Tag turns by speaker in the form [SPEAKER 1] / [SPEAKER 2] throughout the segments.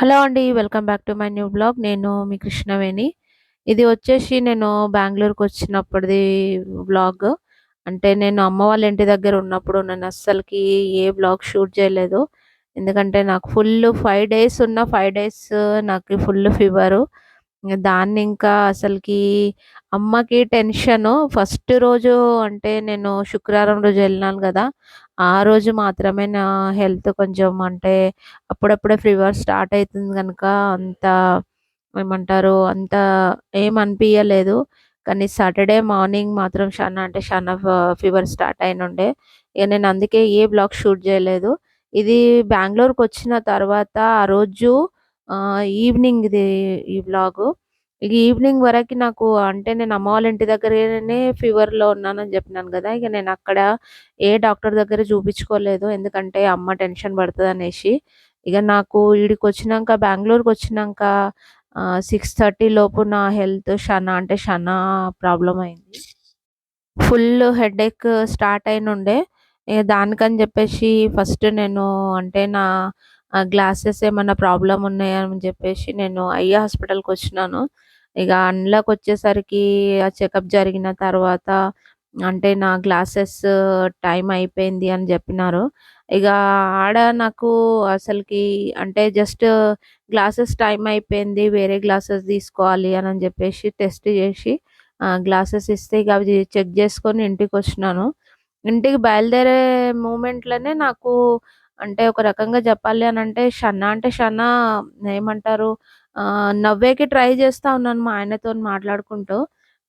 [SPEAKER 1] Hello అండి. Welcome back to my new blog నేను మీ కృష్ణవేణి. ఇది వచ్చేసి నేను బెంగళూరుకి వచ్చినప్పటిది వ్లాగ్. అంటే నేను అమ్మ వాళ్ళ ఇంటి దగ్గర ఉన్నప్పుడు నేను అస్సలకి ఏ వ్లాగ్ షూట్ చేయలేదు. ఎందుకంటే నాకు ఫుల్ ఫైవ్ డేస్ ఉన్న ఫైవ్ డేస్ నాకు ఫుల్ ఫీవరు. దాన్ని ఇంకా అసలుకి అమ్మకి టెన్షను. ఫస్ట్ రోజు అంటే నేను శుక్రవారం రోజు వెళ్ళినాను కదా ఆ రోజు మాత్రమే నా హెల్త్ కొంచెం అంటే అప్పుడప్పుడే ఫీవర్ స్టార్ట్ అవుతుంది కనుక అంత ఏమంటారు అంత ఏం అనిపించలేదు కానీ సాటర్‌డే మార్నింగ్ మాత్రం షానా అంటే షానా ఫీవర్ స్టార్ట్ అయినుండే. ఇక నేను అందుకే ఏ బ్లాగ్ షూట్ చేయలేదు. ఇది బెంగుళూరుకొచ్చిన తర్వాత ఆ రోజు ఈవినింగ్ ఇది ఈ వ్లాగు. ఇక ఈవినింగ్ వరకు నాకు అంటే నేను అమ్మ వాళ్ళ ఇంటి దగ్గరనే ఫీవర్‌లో ఉన్నానని చెప్పినాను కదా ఇక నేను అక్కడ ఏ డాక్టర్ దగ్గర చూపించుకోలేదు. ఎందుకంటే అమ్మ టెన్షన్ పడుతుంది అనేసి ఇక నాకు ఈడికి వచ్చినాక బెంగళూరుకి వచ్చినాక సిక్స్ థర్టీ లోపు నా హెల్త్ షనా అంటే షనా ప్రాబ్లం అయింది. ఫుల్ హెడేక్ స్టార్ట్ అయినుండే. ఇగ దానికని చెప్పేసి ఫస్ట్ నేను అంటే నా గ్లాసెస్ ఏమన్నా ప్రాబ్లమ్ ఉన్నాయా అని చెప్పేసి నేను వచ్చినాను ఇక అందులోకి వచ్చేసరికి ఆ చెకప్ జరిగిన తర్వాత అంటే నా గ్లాసెస్ టైం అయిపోయింది అని చెప్పినారు ఇక ఆడ నాకు అసలుకి అంటే జస్ట్ గ్లాసెస్ టైం అయిపోయింది. వేరే గ్లాసెస్ తీసుకోవాలి అని చెప్పేసి టెస్ట్ చేసి గ్లాసెస్ ఇస్తే ఇక అవి చెక్ చేసుకొని ఇంటికి వచ్చినాను ఇంటికి బయలుదేరే మూమెంట్‌లోనే నాకు అంటే ఒక రకంగా చెప్పాలి అని అంటే షన్న అంటే షన్న ఏమంటారు నవ్వేకి ట్రై చేస్తా ఉన్నాను మా ఆయనతోని మాట్లాడుకుంటూ.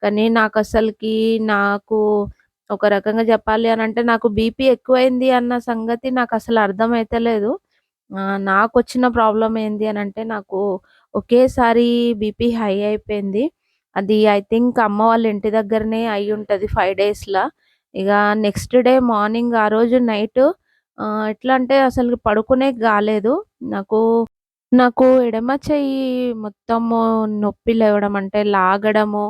[SPEAKER 1] కానీ నాకు అసలుకి నాకు ఒక రకంగా చెప్పాలి అని అంటే నాకు బీపీ ఎక్కువైంది అన్న సంగతి నాకు అసలు అర్థం అర్థమైతలేదు. నాకు వచ్చిన ప్రాబ్లం ఏంది అని అంటే నాకు ఒకేసారి బీపీ హై అయిపోయింది. అది ఐ థింక్ అమ్మ వాళ్ళ ఇంటి దగ్గరనే అయి ఉంటుంది ఫైవ్ డేస్లో ఇక నెక్స్ట్ డే మార్నింగ్ ఆ రోజు నైట్ ఎట్లా అంటే అసలు పడుకునే కాలేదు నాకు నాకు ఎడమ చెయ్యి మొత్తము నొప్పి లేవడం అంటే లాగడము,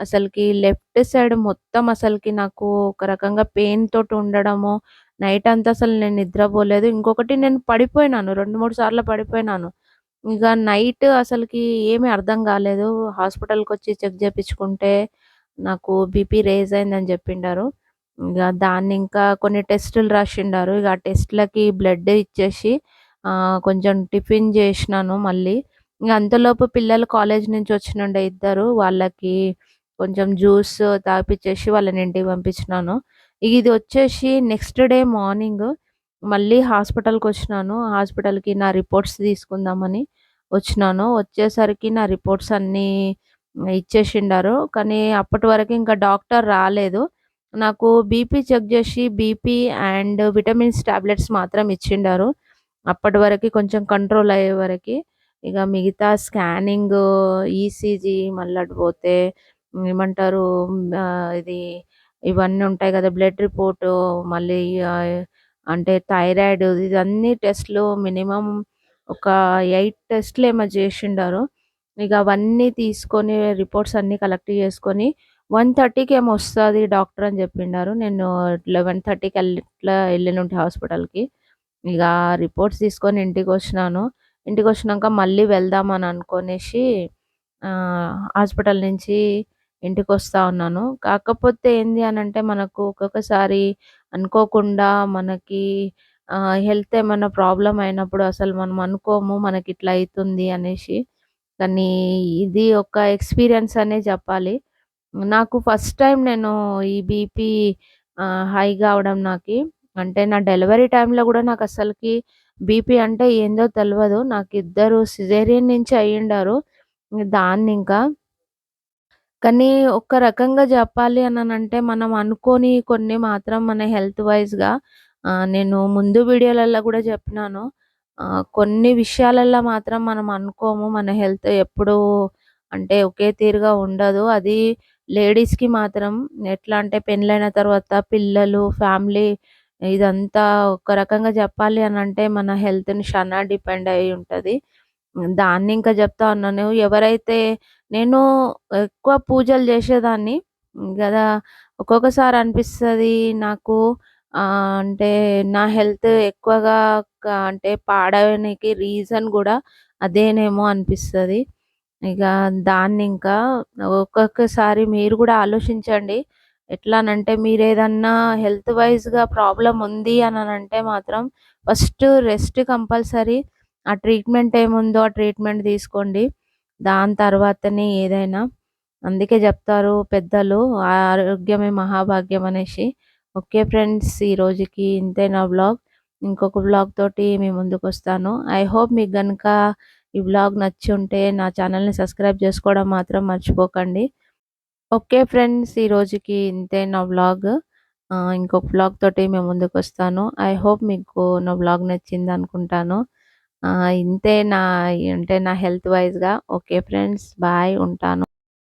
[SPEAKER 1] అసలుకి లెఫ్ట్ సైడ్ మొత్తం అసలుకి నాకు ఒక రకంగా పెయిన్ తోటి ఉండడము. నైట్ అంతా అసలు నేను నిద్రపోలేదు. ఇంకొకటి నేను పడిపోయినాను. 2, 3 సార్లు పడిపోయినాను. ఇక నైట్ అసలుకి ఏమి అర్థం కాలేదు హాస్పిటల్కి వచ్చి చెక్ చేపించుకుంటే నాకు బీపీ రేజ్ అయిందని చెప్పిండారు ఇక దాన్ని ఇంకా కొన్ని టెస్టులు రాసిండారు. ఇక ఆ టెస్ట్‌లకి బ్లడ్ ఇచ్చేసి కొంచెం టిఫిన్ చేసినాను మళ్ళీ. ఇంక అంతలోపు పిల్లలు కాలేజ్ నుంచి వచ్చినుండే ఇద్దరు. వాళ్ళకి కొంచెం జ్యూస్ తాపిచ్చేసి వాళ్ళని ఇంటికి పంపించినాను. ఇది వచ్చేసి నెక్స్ట్ డే మార్నింగ్ మళ్ళీ హాస్పిటల్కి వచ్చినాను హాస్పిటల్‌కి నా రిపోర్ట్స్ తీసుకుందామని వచ్చినాను. వచ్చేసరికి నా రిపోర్ట్స్ అన్నీ ఇచ్చేసిండారు. కానీ అప్పటి వరకు ఇంకా డాక్టర్ రాలేదు. నాకు బీపీ చెక్ చేసి బీపీ అండ్ విటమిన్స్ టాబ్లెట్స్ మాత్రం ఇచ్చిండారు. అప్పటి వరకు కొంచెం కంట్రోల్ అయ్యే వరకి. ఇక మిగతా స్కానింగ్ ఈసీజీ మళ్ళీ పోతే ఏమంటారు ఇది ఇవన్నీ ఉంటాయి కదా బ్లడ్ రిపోర్టు మళ్ళీ అంటే థైరాయిడ్ ఇదన్నీ టెస్ట్‌లు మినిమమ్ ఒక ఎయిట్ టెస్ట్లు ఏమో చేసిండారు ఇక అవన్నీ తీసుకొని రిపోర్ట్స్ అన్నీ కలెక్ట్ చేసుకొని వన్ థర్టీకి ఏమో వస్తుంది డాక్టర్ అని చెప్పిండారు నేను లెవెన్ థర్టీకి వెళ్ళి ఇట్లా వెళ్ళినుంటే హాస్పిటల్‌కి. ఇక రిపోర్ట్స్ తీసుకొని ఇంటికి వచ్చినాను ఇంటికి వచ్చినాక మళ్ళీ వెళ్దామని అనుకునేసి హాస్పిటల్ నుంచి ఇంటికి వస్తూ ఉన్నాను. కాకపోతే ఏంది అంటే మనకు ఒక్కొక్కసారి అనుకోకుండా మనకి హెల్త్ ఏమైనా ప్రాబ్లం అయినప్పుడు అసలు మనం అనుకోము మనకి ఇట్లా అవుతుంది అనేసి. కానీ ఇది ఒక ఎక్స్‌పీరియన్స్ అనే చెప్పాలి నాకు ఫస్ట్ టైం నేను ఈ బీపీ హై కావడం నాకి. అంటే నా డెలివరీ టైమ్‌లో గూడా అసలుకి బీపీ అంటే ఏందో తెలవదు. నాకిద్దరు సిజేరియన్ నుంచి అయ్యుండారు. దాన్నింకా కానీ ఒక రకంగా జెప్పాలి అననంటే మనం అనుకోని కొన్ని మాత్రం మన హెల్త్ వైస్‌గా ఆహ్, నేను ముందు వీడియోలలో గూడా జెప్పినాను. ఆహ్, కొన్ని విషయాలల్లో మాత్రం మనం అనుకోము. మన హెల్త్ ఎప్పుడూ అంటే ఒకే తీరుగా ఉండదు. అది లేడీస్‌కి మాత్రం ఎట్లా అంటే పెళ్ళైన తర్వాత పిల్లలు, ఫ్యామిలీ ఇదంతా ఒక రకంగా చెప్పాలి అని అంటే మన హెల్త్‌ని షానా డిపెండ్ అయి ఉంటుంది దాన్ని ఇంకా చెప్తా ఉన్నాను. ఎవరైతే నేను ఎక్కువ పూజలు చేసేదాన్ని కదా ఒక్కొక్కసారి అనిపిస్తుంది నాకు అంటే నా హెల్త్ ఎక్కువగా క అంటే పాడవనికి రీజన్ కూడా అదేనేమో అనిపిస్తుంది ఇక దాన్ని ఇంకా ఒక్కొక్కసారి మీరు కూడా ఆలోచించండి. ఎట్లానంటే మీరేదన్నా హెల్త్ వైస్‌గా ప్రాబ్లం ఉంది అని అంటే మాత్రం ఫస్ట్ రెస్ట్ కంపల్సరీ. ఆ ట్రీట్మెంట్ ఏముందో ఆ ట్రీట్మెంట్ తీసుకోండి. దాని తర్వాతనే ఏదైనా. అందుకే చెప్తారు పెద్దలు ఆరోగ్యమే మహాభాగ్యం అనేసి. ఓకే ఫ్రెండ్స్ ఈ రోజుకి ఇంతే నా వ్లాగ్. ఇంకొక బ్లాగ్ తోటి మీ ముందుకొస్తాను. ఐ హోప్ మీకు కనుక ఈ వ్లాగ్ ఉంటే నా ఛానల్‌ని సబ్స్క్రైబ్ చేసుకోవడం మాత్రం మర్చిపోకండి. ఓకే ఫ్రెండ్స్ ఈ రోజుకి ఇంతే నా బ్లాగ్ ఇంకొక వ్లాగ్ తోటి మేము ముందుకు వస్తాను ఐ హోప్ మీకు నా వ్లాగ్ నచ్చింది అనుకుంటాను ఇంతే నా అంటే నా హెల్త్ వైజ్గా ఓకే ఫ్రెండ్స్ బాయ్ ఉంటాను.